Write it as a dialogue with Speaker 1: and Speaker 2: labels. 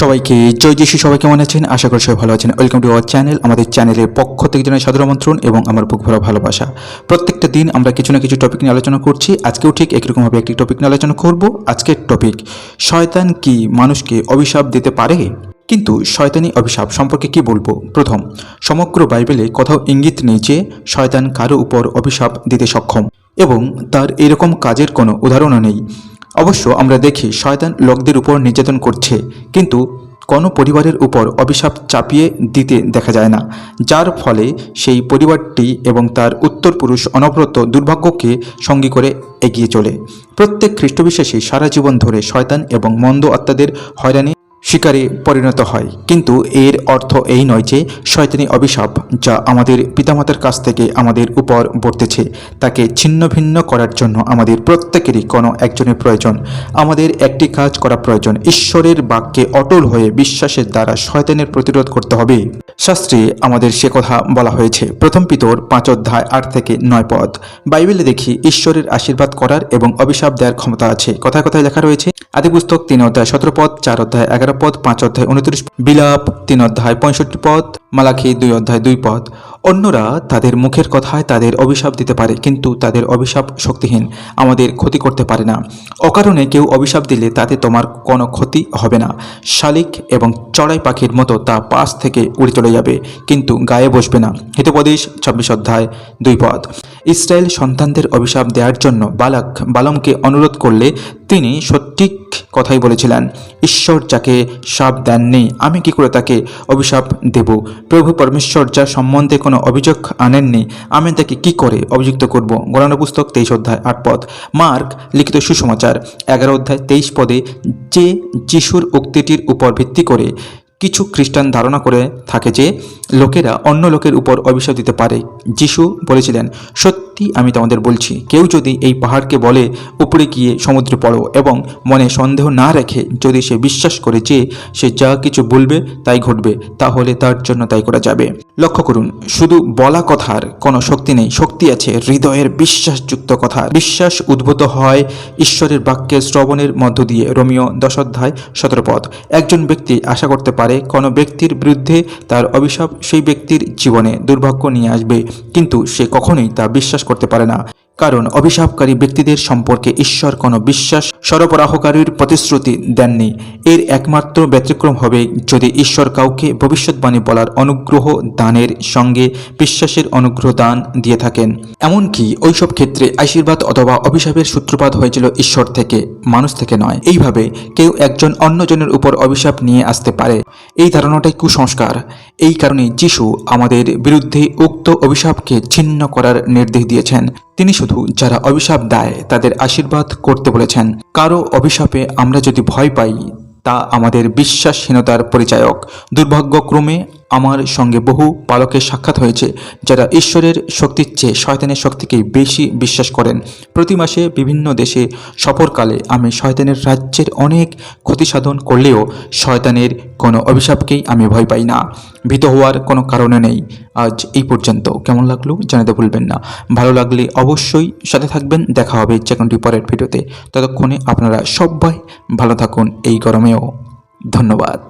Speaker 1: সবাইকে জয় যিশু সবাই কেমন আছেন? আশা করি সবাই ভালো আছেন। ওয়েলকাম টু আওয়ার চ্যানেল আমাদের চ্যানেলের পক্ষ থেকে জানাই সাদর আমন্ত্রণ এবং আমার বুক ভরা ভালোবাসা। প্রত্যেকটা দিন আমরা কিছু না কিছু টপিক নিয়ে আলোচনা করছি। আজকেও ঠিক একরকমভাবে একটি টপিক নিয়ে আলোচনা করব। আজকের টপিক শয়তান কি মানুষকে অভিশাপ দিতে পারে? কিন্তু শয়তানি অভিশাপ সম্পর্কে কি বলব? প্রথম, সমগ্র বাইবেলে কোথাও ইঙ্গিত নেই যে শয়তান কারও উপর অভিশাপ দিতে সক্ষম এবং তার এরকম কাজের কোনো উদাহরণও নেই। অবশ্য আমরা দেখি শয়তান লোকদের উপর নির্যাতন করছে, কিন্তু কোনো পরিবারের উপর অভিশাপ চাপিয়ে দিতে দেখা যায় না, যার ফলে সেই পরিবারটি এবং তার উত্তরপুরুষ অনবরত দুর্ভাগ্যকে সঙ্গী করে এগিয়ে চলে। প্রত্যেক খ্রিস্টবিশ্বাসী সারা জীবন ধরে শয়তান এবং মন্দ আত্মাদের হয়রানি শিকারে পরিণত হয়। কিন্তু এর অর্থ এই নয় যে শয়তানি অভিশাপ যা আমাদের পিতামাতার কাছ থেকে আমাদের উপর বর্তেছে, তাকে ছিন্ন ভিন্ন করার জন্য আমাদের প্রত্যেকেরই কোনো একজনের প্রয়োজন। আমাদের একটি কাজ করা প্রয়োজন। ঈশ্বরের বাক্যে অটল হয়ে বিশ্বাসের দ্বারা শয়তানের প্রতিরোধ করতে হবে। শাস্ত্রে আমাদের সে কথা বলা হয়েছে। প্রথম পিতর পাঁচ অধ্যায় আট থেকে নয় পদ। বাইবেলে দেখি ঈশ্বরের আশীর্বাদ করার এবং অভিশাপ দেওয়ার ক্ষমতা আছে। কথায় কথায় লেখা রয়েছে। আদিপুস্তক তিন অধ্যায় সতেরো পদ, চার অধ্যায় এগারো পদ, পাঁচ অধ্যায় উনত্রিশ বিলাপ, তিন অধ্যায় পঁয়ষট্টি পদ, মালাখি, দুই অধ্যায় দুই পদ। অন্যরা তাদের মুখের কথায় তাদের অভিশাপ দিতে পারে, কিন্তু তাদের অভিশাপ শক্তিহীন, আমাদের ক্ষতি করতে পারে না। অকারণে কেউ অভিশাপ দিলে তাতে তোমার কোনো ক্ষতি হবে না। শালিক এবং চড়াই পাখির মতো তা পাশ থেকে উড়ে চলে যাবে, কিন্তু গায়ে বসবে না। হিতোপদেশ, ছাব্বিশ অধ্যায় দুই পদ। ইসরায়েল সন্তানদের অভিশাপ দেওয়ার জন্য বালাক, বালমকে অনুরোধ করলে তিনি সঠিক কথাই বলেছিলেন, ঈশ্বর যাকে সাপ দেননি, আমি কি করে তাকে অভিশাপ দেব? প্রভু পরমেশ্বর যা সম্বন্ধে কোনো অভিযোগ আনেননি, আমি তাকে কি করে অভিযুক্ত করব? গণনা পুস্তক তেইশ অধ্যায়, আট পদ। মার্ক লিখিত সুসমাচার, এগারো অধ্যায়, তেইশ পদে যে যিশুর উক্তিটির উপর ভিত্তি করে কিছু খ্রিস্টান ধারণা করে থাকে যে, লোকেরা অন্য লোকের উপর অভিশাপ দিতে পারে। যিশু বলেছিলেন, সত্যি আমি তোমাদের বলছি, কেউ যদি এই পাহাড়কে বলে, উপরে গিয়ে সমুদ্রে পড়ো এবং মনে সন্দেহ না রেখে যদি সে বিশ্বাস করে যে সে যা কিছু বলবে তাই ঘটবে, তাহলে তার জন্য তাই করা যাবে। লক্ষ্য করুন, শুধু বলা কথার কোনো শক্তি নেই, শক্তি আছে হৃদয়ের বিশ্বাসযুক্ত কথা বিশ্বাস উদ্ভূত হয় ঈশ্বরের বাক্যের শ্রবণের মধ্য দিয়ে, রোমিও দশ অধ্যায় সতেরো পদ। একজন ব্যক্তি আশা করতে পারে, কোনো ব্যক্তির বিরুদ্ধে তার অভিশাপ সেই ব্যক্তির জীবনে দুর্ভাগ্য নিয়ে আসবে, কিন্তু সে কখনোই তা বিশ্বাস করতে পারে না। কারণ অভিশাপকারী ব্যক্তিদের সম্পর্কে ঈশ্বর কোনো বিশ্বাস, সরবরাহকারীর প্রতিশ্রুতি দেননি। এর একমাত্র ব্যতিক্রম হবে যদি ঈশ্বর কাউকে ভবিষ্যৎবাণী বলার অনুগ্রহ দানের সঙ্গে বিশ্বাসের অনুগ্রহ দান দিয়ে থাকেন। এমনকি ওইসব ক্ষেত্রে আশীর্বাদ অথবা অভিশাপের সূত্রপাত হয়েছিল ঈশ্বর থেকে, মানুষ থেকে নয়। এইভাবে কেউ একজন অন্যজনের উপর অভিশাপ নিয়ে আসতে পারে। এই ধারণাটাই কুসংস্কার। এই কারণে যিশু আমাদের বিরুদ্ধে উক্ত অভিশাপকে ছিন্ন করার নির্দেশ দিয়েছেন। তিনি শুধু যারা অভিশাপ দেয় তাদের আশীর্বাদ করতে বলেছেন। কারও অভিশাপে আমরা যদি ভয় পাই তা আমাদের বিশ্বাসহীনতার পরিচায়ক। দুর্ভাগ্যক্রমে আমার সঙ্গে বহু পালকের সাক্ষাৎ হয়েছে, যারা ঈশ্বরের শক্তির চেয়ে শয়তানের শক্তিকেই বেশি বিশ্বাস করেন। প্রতি মাসে বিভিন্ন দেশে সফরকালে আমি শয়তানের রাজ্যের অনেক ক্ষতি সাধন করলেও শয়তানের কোনো অভিশাপকেই আমি ভয় পাই না। ভীত হওয়ার কোনো কারণে নেই। আজ এই পর্যন্ত। কেমন লাগল জানাতে ভুলবেন না। ভালো লাগলে অবশ্যই সাথে থাকবেন। দেখা হবে যে পরের ভিডিওতে। ততক্ষণে আপনারা সবাই ভালো থাকুন এই গরমেও ধন্যবাদ।